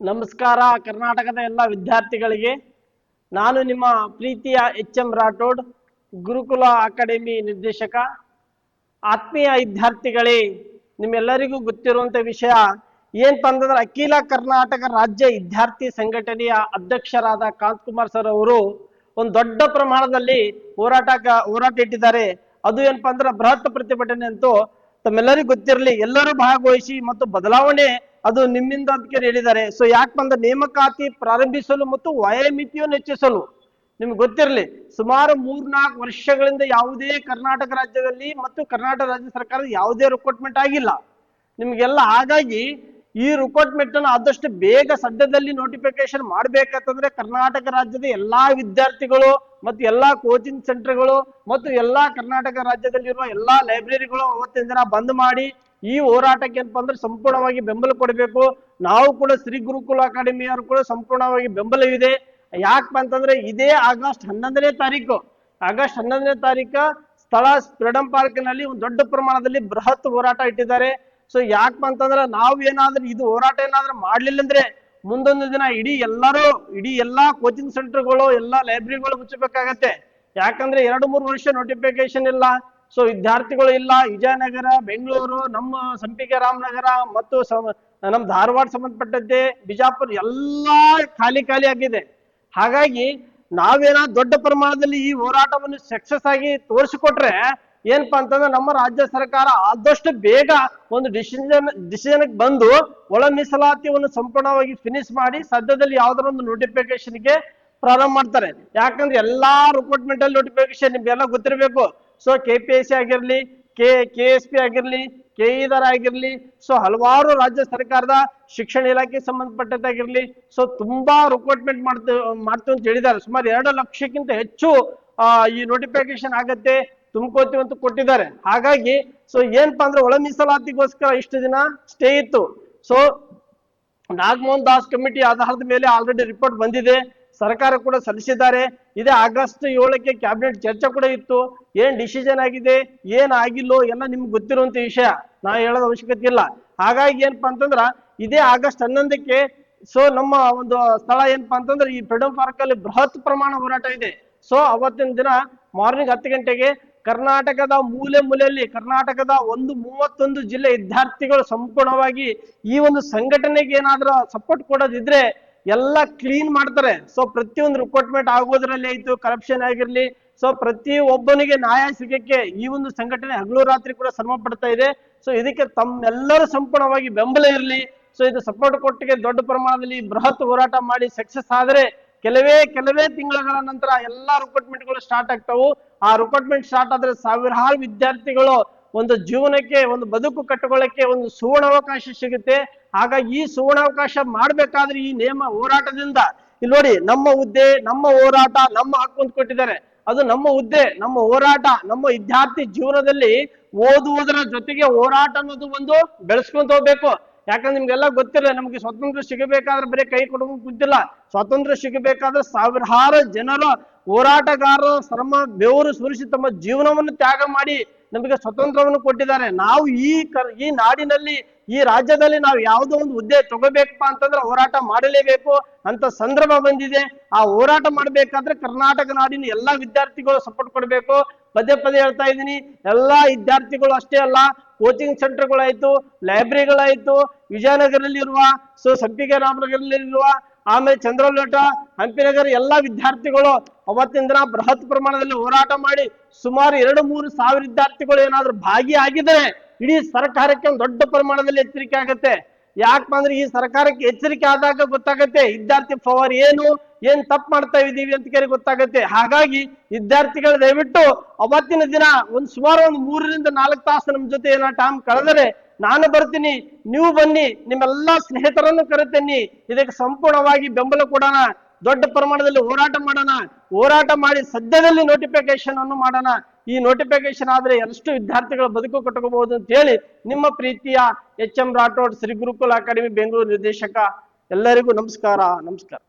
ನಮಸ್ಕಾರ, ಕರ್ನಾಟಕದ ಎಲ್ಲ ವಿದ್ಯಾರ್ಥಿಗಳಿಗೆ. ನಾನು ನಿಮ್ಮ ಪ್ರೀತಿಯ H M Rathod, Gurukula academy ನಿರ್ದೇಶಕ. ಆತ್ಮೀಯ ವಿದ್ಯಾರ್ಥಿಗಳೇ, ನಿಮ್ಮೆಲ್ಲರಿಗೂ ಗೊತ್ತಿರುವಂತ ವಿಷಯ ಏನಂತಂದ್ರೆ ಅಖಿಲ ಕರ್ನಾಟಕ ರಾಜ್ಯ ವಿದ್ಯಾರ್ಥಿ ಸಂಘಟನೆಯ ಅಧ್ಯಕ್ಷರಾದ ಕಾಂತ್ ಕುಮಾರ್ ಸರ್ ಅವರು ಒಂದು ದೊಡ್ಡ ಪ್ರಮಾಣದಲ್ಲಿ ಹೋರಾಟ ಹೋರಾಟ ಇಟ್ಟಿದ್ದಾರೆ. ಅದು ಏನಪ್ಪಾ ಅಂದ್ರೆ ಬೃಹತ್ ಪ್ರತಿಭಟನೆ ಅಂತೂ ತಮ್ಮೆಲ್ಲರಿಗೂ ಗೊತ್ತಿರಲಿ, ಎಲ್ಲರೂ ಭಾಗವಹಿಸಿ ಮತ್ತು ಬದಲಾವಣೆ ಅದು ನಿಮ್ಮಿಂದ ಅದಕ್ಕೆ ಹೇಳಿದ್ದಾರೆ. ಸೊ ಯಾಕೆ ಬಂದ ನೇಮಕಾತಿ ಪ್ರಾರಂಭಿಸಲು ಮತ್ತು ವಯೋಮಿತಿಯನ್ನು ಹೆಚ್ಚಿಸಲು? ನಿಮ್ಗೆ ಗೊತ್ತಿರಲಿ, ಸುಮಾರು ಮೂರ್ನಾಲ್ಕು ವರ್ಷಗಳಿಂದ ಯಾವುದೇ ಕರ್ನಾಟಕ ರಾಜ್ಯದಲ್ಲಿ ಮತ್ತು ಕರ್ನಾಟಕ ರಾಜ್ಯ ಸರ್ಕಾರದ ಯಾವುದೇ ರಿಕ್ರೂಟ್ಮೆಂಟ್ ಆಗಿಲ್ಲ. ನಿಮ್ಗೆಲ್ಲ ಹಾಗಾಗಿ ಈ ರಿಕ್ರೂಟ್ಮೆಂಟ್ ಅನ್ನು ಆದಷ್ಟು ಬೇಗ ಸದ್ಯದಲ್ಲಿ ನೋಟಿಫಿಕೇಶನ್ ಮಾಡ್ಬೇಕಂತಂದ್ರೆ ಕರ್ನಾಟಕ ರಾಜ್ಯದ ಎಲ್ಲಾ ವಿದ್ಯಾರ್ಥಿಗಳು ಮತ್ತು ಎಲ್ಲಾ ಕೋಚಿಂಗ್ ಸೆಂಟರ್ಗಳು ಮತ್ತು ಎಲ್ಲಾ ಕರ್ನಾಟಕ ರಾಜ್ಯದಲ್ಲಿರುವ ಎಲ್ಲಾ ಲೈಬ್ರರಿಗಳು ಅವತ್ತಿನ ದಿನ ಬಂದ್ ಮಾಡಿ ಈ ಹೋರಾಟಕ್ಕೆ ಏನಪ್ಪಾ ಅಂದ್ರೆ ಸಂಪೂರ್ಣವಾಗಿ ಬೆಂಬಲ ಕೊಡಬೇಕು. ನಾವು ಕೂಡ ಶ್ರೀ ಗುರುಕುಲ ಅಕಾಡೆಮಿಯವರು ಕೂಡ ಸಂಪೂರ್ಣವಾಗಿ ಬೆಂಬಲವಿದೆ. ಯಾಕಪ್ಪ ಅಂತಂದ್ರೆ ಇದೇ ಆಗಸ್ಟ್ ಹನ್ನೊಂದನೇ ತಾರೀಕು. ಆಗಸ್ಟ್ ಹನ್ನೊಂದನೇ ತಾರೀಕು ಸ್ಥಳ ಫ್ರೀಡಂ ಪಾರ್ಕ್ನಲ್ಲಿ ಒಂದು ದೊಡ್ಡ ಪ್ರಮಾಣದಲ್ಲಿ ಬೃಹತ್ ಹೋರಾಟ ಇಟ್ಟಿದ್ದಾರೆ. ಸೊ ಯಾಕಪ್ಪ ಅಂತಂದ್ರೆ ನಾವು ಏನಾದ್ರೂ ಇದು ಹೋರಾಟ ಏನಾದ್ರೂ ಮಾಡ್ಲಿಲ್ಲ ಅಂದ್ರೆ ಮುಂದೊಂದು ದಿನ ಇಡೀ ಎಲ್ಲರೂ, ಇಡೀ ಎಲ್ಲಾ ಕೋಚಿಂಗ್ ಸೆಂಟರ್ಗಳು ಎಲ್ಲಾ ಲೈಬ್ರರಿಗಳು ಮುಚ್ಚಬೇಕಾಗತ್ತೆ. ಯಾಕಂದ್ರೆ ಎರಡು ಮೂರು ವರ್ಷ ನೋಟಿಫಿಕೇಶನ್ ಇಲ್ಲ. ಸೊ ವಿದ್ಯಾರ್ಥಿಗಳು ಇಲ್ಲ, ವಿಜಯನಗರ, ಬೆಂಗಳೂರು, ನಮ್ಮ ಸಂಪಿಗೆ ರಾಮನಗರ ಮತ್ತು ನಮ್ಮ ಧಾರವಾಡ ಸಂಬಂಧಪಟ್ಟಂತೆ ಬಿಜಾಪುರ ಎಲ್ಲಾ ಖಾಲಿ ಖಾಲಿ ಆಗಿದೆ. ಹಾಗಾಗಿ ನಾವೇನ ದೊಡ್ಡ ಪ್ರಮಾಣದಲ್ಲಿ ಈ ಹೋರಾಟವನ್ನು ಸಕ್ಸಸ್ ಆಗಿ ತೋರಿಸಿಕೊಟ್ರೆ ಏನಪ್ಪಾ ಅಂತಂದ್ರೆ ನಮ್ಮ ರಾಜ್ಯ ಸರ್ಕಾರ ಆದಷ್ಟು ಬೇಗ ಒಂದು ಡಿಸಿಷನ್ ಡಿಸಿಷನ್ ಬಂದು ಒಳ ಮೀಸಲಾತಿಯನ್ನು ಸಂಪೂರ್ಣವಾಗಿ ಫಿನಿಶ್ ಮಾಡಿ ಸದ್ಯದಲ್ಲಿ ಯಾವ್ದಾರ ಒಂದು ನೋಟಿಫಿಕೇಶನ್ಗೆ ಪ್ರಾರಂಭ ಮಾಡ್ತಾರೆ. ಯಾಕಂದ್ರೆ ಎಲ್ಲಾ ರಿಕ್ರೂಟ್ಮೆಂಟ್ ಅಲ್ಲಿ ನೋಟಿಫಿಕೇಶನ್ ನಿಮ್ಗೆಲ್ಲ ಗೊತ್ತಿರಬೇಕು. So K P S C ಆಗಿರಲಿ ಕೆ ಕೆ ಎಸ್ ಪಿ ಆಗಿರಲಿ ಕೆ ಇದರ ಆಗಿರಲಿ ಸೊ ಹಲವಾರು ರಾಜ್ಯ ಸರ್ಕಾರದ ಶಿಕ್ಷಣ ಇಲಾಖೆ ಸಂಬಂಧಪಟ್ಟದ್ದಾಗಿರ್ಲಿ ಸೊ ತುಂಬಾ ರಿಕ್ರೂಟ್ಮೆಂಟ್ ಮಾಡ್ತ ಮಾಡ್ತೀವಿ ಅಂತ ಹೇಳಿದ್ದಾರೆ. ಸುಮಾರು ಎರಡು ಲಕ್ಷಕ್ಕಿಂತ ಹೆಚ್ಚು ಈ ನೋಟಿಫಿಕೇಶನ್ ಆಗತ್ತೆ, ತುಂಬ್ಕೋತೀವಿ ಅಂತ ಕೊಟ್ಟಿದ್ದಾರೆ. ಹಾಗಾಗಿ ಸೊ ಏನಪ್ಪಾ ಅಂದ್ರೆ ಒಳ ಮೀಸಲಾತಿಗೋಸ್ಕರ ಇಷ್ಟು ದಿನ ಸ್ಟೇ ಇತ್ತು. ಸೊ ನಾಗಮೋಹನ್ ದಾಸ್ ಕಮಿಟಿ ಆಧಾರದ ಮೇಲೆ ಆಲ್ರೆಡಿ ರಿಪೋರ್ಟ್ ಬಂದಿದೆ. ಸರ್ಕಾರ ಕೂಡ ಸಲ್ಲಿಸಿದ್ದಾರೆ. ಇದೇ ಆಗಸ್ಟ್ ಏಳಕ್ಕೆ ಕ್ಯಾಬಿನೆಟ್ ಚರ್ಚೆ ಕೂಡ ಇತ್ತು. ಏನ್ ಡಿಸಿಷನ್ ಆಗಿದೆ, ಏನ್ ಆಗಿಲ್ಲೋ ಎಲ್ಲ ನಿಮ್ಗೆ ಗೊತ್ತಿರುವಂತ ವಿಷಯ. ನಾ ಹೇಳೋದ ಅವಶ್ಯಕತೆ ಇಲ್ಲ. ಹಾಗಾಗಿ ಏನಪ್ಪ ಅಂತಂದ್ರ, ಇದೇ ಆಗಸ್ಟ್ ಹನ್ನೊಂದಕ್ಕೆ ಸೊ ನಮ್ಮ ಒಂದು ಸ್ಥಳ ಏನಪ್ಪ ಅಂತಂದ್ರೆ, ಈ ಫ್ರೀಡಮ್ ಪಾರ್ಕ್ ಅಲ್ಲಿ ಬೃಹತ್ ಪ್ರಮಾಣ ಹೋರಾಟ ಇದೆ. ಸೊ ಅವತ್ತಿನ ದಿನ ಮಾರ್ನಿಂಗ್ ಹತ್ತು ಗಂಟೆಗೆ ಕರ್ನಾಟಕದ ಮೂಲೆ ಮೂಲೆಯಲ್ಲಿ, ಕರ್ನಾಟಕದ ಒಂದು ಮೂವತ್ತೊಂದು ಜಿಲ್ಲೆ ವಿದ್ಯಾರ್ಥಿಗಳು ಸಂಪೂರ್ಣವಾಗಿ ಈ ಒಂದು ಸಂಘಟನೆಗೆ ಏನಾದ್ರೂ ಸಪೋರ್ಟ್ ಕೊಡೋದಿದ್ರೆ ಎಲ್ಲ ಕ್ಲೀನ್ ಮಾಡ್ತಾರೆ. ಸೊ ಪ್ರತಿಯೊಂದು ರಿಕ್ರೂಟ್ಮೆಂಟ್ ಆಗೋದ್ರಲ್ಲಿ ಆಯ್ತು ಕರಪ್ಷನ್ ಆಗಿರ್ಲಿ ಸೊ ಪ್ರತಿ ಒಬ್ಬನಿಗೆ ನ್ಯಾಯ ಸಿಗಕ್ಕೆ ಈ ಒಂದು ಸಂಘಟನೆ ಹಗಲು ರಾತ್ರಿ ಕೂಡ ಶ್ರಮ ಪಡ್ತಾ ಇದೆ. ಸೊ ಇದಕ್ಕೆ ತಮ್ಮೆಲ್ಲರೂ ಸಂಪೂರ್ಣವಾಗಿ ಬೆಂಬಲ ಇರಲಿ. ಸೊ ಇದು ಸಪೋರ್ಟ್ ಕೊಟ್ಟಿಗೆ ದೊಡ್ಡ ಪ್ರಮಾಣದಲ್ಲಿ ಬೃಹತ್ ಹೋರಾಟ ಮಾಡಿ ಸಕ್ಸಸ್ ಆದ್ರೆ ಕೆಲವೇ ಕೆಲವೇ ತಿಂಗಳ ನಂತರ ಎಲ್ಲಾ ರಿಕ್ರೂಟ್ಮೆಂಟ್ಗಳು ಸ್ಟಾರ್ಟ್ ಆಗ್ತಾವು. ಆ ರಿಕ್ರೂಟ್ಮೆಂಟ್ ಸ್ಟಾರ್ಟ್ ಆದ್ರೆ ಸಾವಿರಾರು ವಿದ್ಯಾರ್ಥಿಗಳು ಒಂದು ಜೀವನಕ್ಕೆ, ಒಂದು ಬದುಕು ಕಟ್ಟಿಕೊಳ್ಳಕ್ಕೆ ಒಂದು ಸುವರ್ಣಾವಕಾಶ ಸಿಗುತ್ತೆ. ಹಾಗಾಗಿ ಈ ಸುವರ್ಣಾವಕಾಶ ಮಾಡ್ಬೇಕಾದ್ರೆ ಈ ನೇಮ ಹೋರಾಟದಿಂದ. ಇಲ್ಲಿ ನೋಡಿ, ನಮ್ಮ ಹುದ್ದೆ, ನಮ್ಮ ಹೋರಾಟ, ನಮ್ಮ ಹಕ್ಕು ಅಂತ ಕೊಟ್ಟಿದ್ದಾರೆ. ಅದು ನಮ್ಮ ಹುದ್ದೆ, ನಮ್ಮ ಹೋರಾಟ, ನಮ್ಮ ವಿದ್ಯಾರ್ಥಿ ಜೀವನದಲ್ಲಿ ಓದುವುದರ ಜೊತೆಗೆ ಹೋರಾಟ ಅನ್ನೋದು ಒಂದು ಬೆಳೆಸ್ಕೊಂತ ಹೋಗ್ಬೇಕು. ಯಾಕಂದ್ರೆ ನಿಮ್ಗೆಲ್ಲ ಗೊತ್ತಿಲ್ಲ, ನಮ್ಗೆ ಸ್ವಾತಂತ್ರ್ಯ ಸಿಗಬೇಕಾದ್ರೆ ಬರೀ ಕೈ ಕೊಡೋದು ಗೊತ್ತಿಲ್ಲ ಸ್ವಾತಂತ್ರ್ಯ ಸಿಗಬೇಕಾದ್ರೆ ಸಾವಿರಾರು ಜನರು ಹೋರಾಟಗಾರರ ಶ್ರಮ ಬೆವರು ಸುರಿಸಿ ತಮ್ಮ ಜೀವನವನ್ನು ತ್ಯಾಗ ಮಾಡಿ ನಮಗೆ ಸ್ವತಂತ್ರವನ್ನು ಕೊಟ್ಟಿದ್ದಾರೆ. ನಾವು ಈ ಕರ್ ಈ ನಾಡಿನಲ್ಲಿ, ಈ ರಾಜ್ಯದಲ್ಲಿ ನಾವು ಯಾವುದೋ ಒಂದು ಹುದ್ದೆ ತಗೋಬೇಕಪ್ಪ ಅಂತಂದ್ರೆ ಹೋರಾಟ ಮಾಡಲೇಬೇಕು ಅಂತ ಸಂದರ್ಭ ಬಂದಿದೆ. ಆ ಹೋರಾಟ ಮಾಡ್ಬೇಕಾದ್ರೆ ಕರ್ನಾಟಕ ನಾಡಿನ ಎಲ್ಲಾ ವಿದ್ಯಾರ್ಥಿಗಳು ಸಪೋರ್ಟ್ ಕೊಡಬೇಕು. ಪದೇ ಪದೇ ಹೇಳ್ತಾ ಇದ್ದೀನಿ, ಎಲ್ಲಾ ವಿದ್ಯಾರ್ಥಿಗಳು ಅಷ್ಟೇ ಅಲ್ಲ ಕೋಚಿಂಗ್ ಸೆಂಟರ್ಗಳಾಯ್ತು ಲೈಬ್ರರಿಗಳಾಯ್ತು ವಿಜಯನಗರದಲ್ಲಿ ಇರುವ ಸೊ, ಸಂಪಿಗೆ ರಾಮನಗರಲ್ಲಿರುವ ಆಮೇಲೆ ಚಂದ್ರಲೋಟ, ಹಂಪಿನಗರ ಎಲ್ಲಾ ವಿದ್ಯಾರ್ಥಿಗಳು ಅವತ್ತಿನ ದಿನ ಬೃಹತ್ ಪ್ರಮಾಣದಲ್ಲಿ ಹೋರಾಟ ಮಾಡಿ ಸುಮಾರು ಎರಡು ಮೂರು ಸಾವಿರ ವಿದ್ಯಾರ್ಥಿಗಳು ಏನಾದ್ರೂ ಭಾಗಿಯಾಗಿದ್ದಾರೆ ಇಡೀ ಸರ್ಕಾರಕ್ಕೆ ಒಂದು ದೊಡ್ಡ ಪ್ರಮಾಣದಲ್ಲಿ ಎಚ್ಚರಿಕೆ ಆಗತ್ತೆ. ಯಾಕಪ್ಪ ಅಂದ್ರೆ ಈ ಸರ್ಕಾರಕ್ಕೆ ಎಚ್ಚರಿಕೆ ಆದಾಗ ಗೊತ್ತಾಗತ್ತೆ ವಿದ್ಯಾರ್ಥಿ ಪವರ್ ಏನು, ಏನ್ ತಪ್ಪು ಮಾಡ್ತಾ ಇದ್ದೀವಿ ಅಂತ ಕೇಳಿ ಗೊತ್ತಾಗತ್ತೆ. ಹಾಗಾಗಿ ವಿದ್ಯಾರ್ಥಿಗಳು ದಯವಿಟ್ಟು ಅವತ್ತಿನ ದಿನ ಒಂದು ಸುಮಾರು ಒಂದು ಮೂರರಿಂದ ನಾಲ್ಕು ತಾಸು ನಮ್ಮ ಜೊತೆ ಏನೋ ಟೈಮ್ ಕಳೆದರೆ ನಾನು ಬರ್ತೀನಿ, ನೀವು ಬನ್ನಿ, ನಿಮ್ಮೆಲ್ಲಾ ಸ್ನೇಹಿತರನ್ನು ಕರೆತೇನಿ ಇದಕ್ಕೆ ಸಂಪೂರ್ಣವಾಗಿ ಬೆಂಬಲ ಕೊಡೋಣ. ದೊಡ್ಡ ಪ್ರಮಾಣದಲ್ಲಿ ಹೋರಾಟ ಮಾಡೋಣ, ಹೋರಾಟ ಮಾಡಿ ಸದ್ಯದಲ್ಲಿ ನೋಟಿಫಿಕೇಶನ್ ಅನ್ನು ಮಾಡೋಣ. ಈ ನೋಟಿಫಿಕೇಶನ್ ಆದ್ರೆ ಎಷ್ಟು ವಿದ್ಯಾರ್ಥಿಗಳ ಬದುಕು ಕಟ್ಕೋಬಹುದು ಅಂತ ಹೇಳಿ ನಿಮ್ಮ ಪ್ರೀತಿಯ H M Rathod Shri Gurukula academy Bengaluru ನಿರ್ದೇಶಕ ಎಲ್ಲರಿಗೂ ನಮಸ್ಕಾರ ನಮಸ್ಕಾರ.